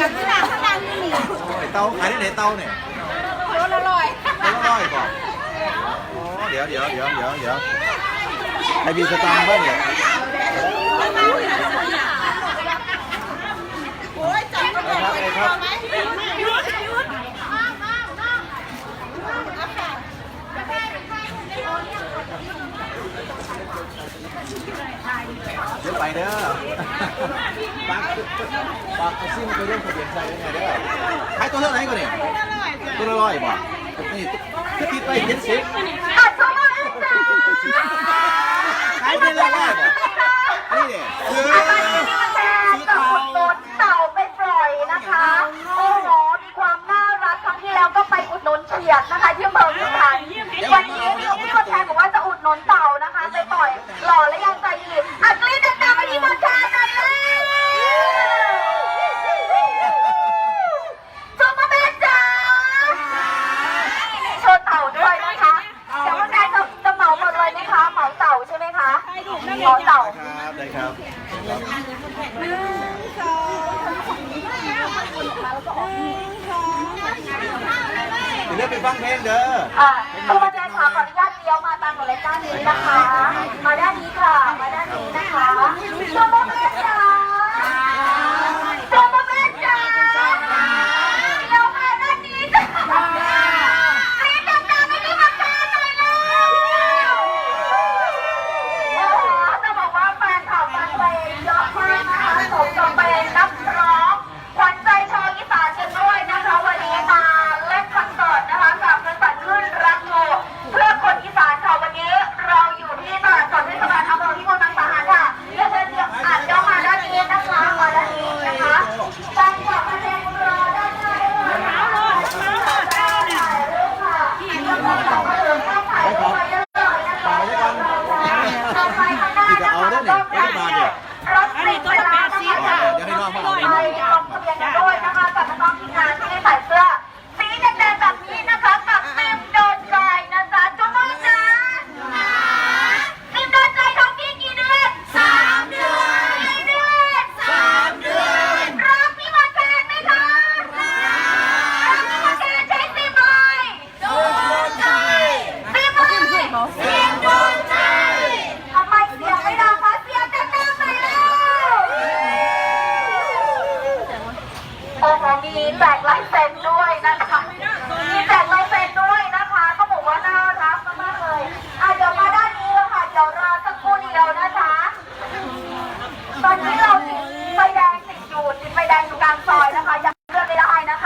อยากกินหลาข้างดังนี่นี่ไอ้เต้าขายได้ไหนเต้าเนี่ยรสอร่อยรสอร่อยก่อนโอ้เดี๋ยวเดี๋ยวเดี๋ยวเดี๋ยวเดี๋ยวไอบีสตางค์บ้างเนี่ยโอ้ยจับก็แบบเลยครับเดี๋ยวไปเด้อ ปากอาชีพมันไปร่วมทะเบียนใจได้ไงเด้ขายตัวเท่าไหรก่อนเนี่ยตัวละร้อยบอกนี่ก็ติไปเจ็ดสิบขายเป็นละร้อยบ่นี่เนี่ยคือไปปล่อยนะคะ โอ้โหความน่ารักครั้งที่แล้วก็ไปอดหนนเฉียดนะคะ ฟังเพลงเด้อค่ะครูอาจารย์ค่ะขออนุญาตเลี้ยวมาตามหมายการนี้นะคะ มาด้านนี้ค่ะ มาด้านนี้นะคะ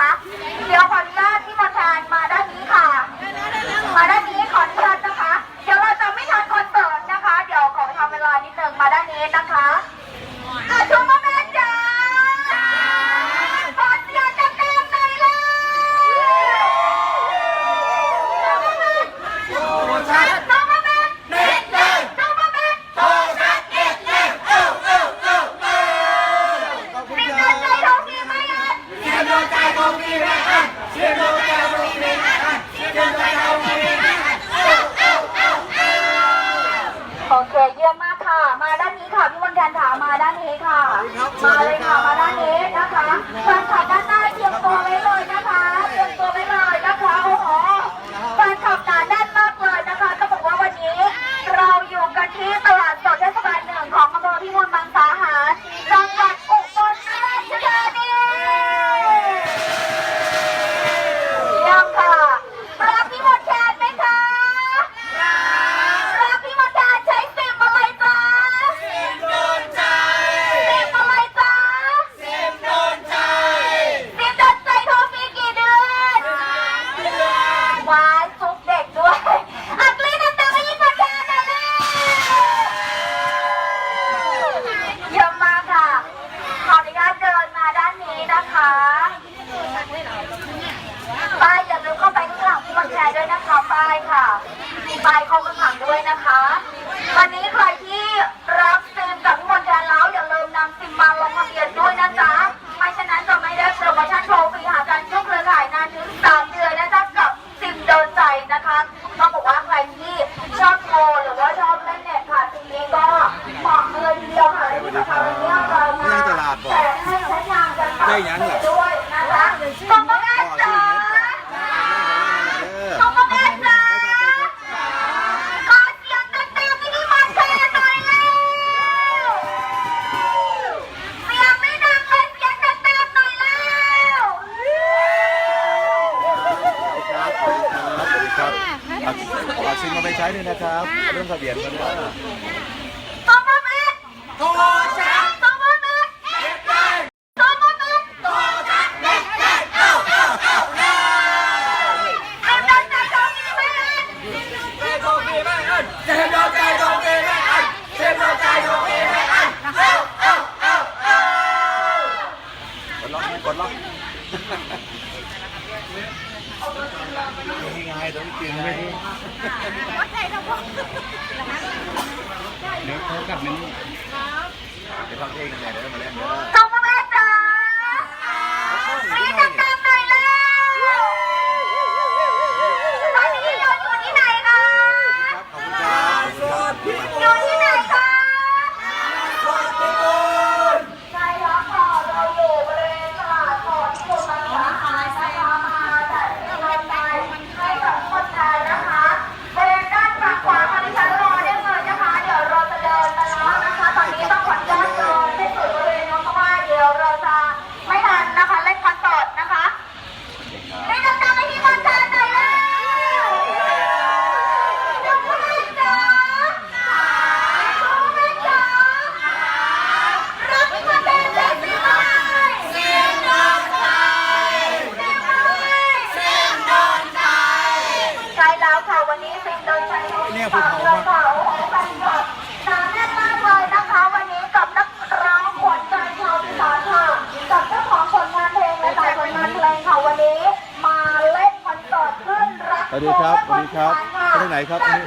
คะ เดี๋ยวขออนุญาตที่ประธานมา ได้ยังเหรอก็มาแม่จ๋าก็มาแม่จ๋าขอเสียงเต็มๆให้พี่มอนเทหน่อยเร็วเสียงไม่ดังเลยเสียงเต็มๆหน่อยเร็วสวัสดีครับเอาเอาซิมมาไปใช้ด้วยนะครับเรื่องทะเบียนกันด้วย ก็มาแม่ โทร นี่ไงตัเตียงไปดิวัใจเราพ่อเดี๋ยวเขากลับมานี่เดี๋ยวเขาเองกันใหญ่เดี๋ยวมาเล่นเดี๋ยว สวัสดีครับสวัสดีครับไปทางไหนครับอันนี้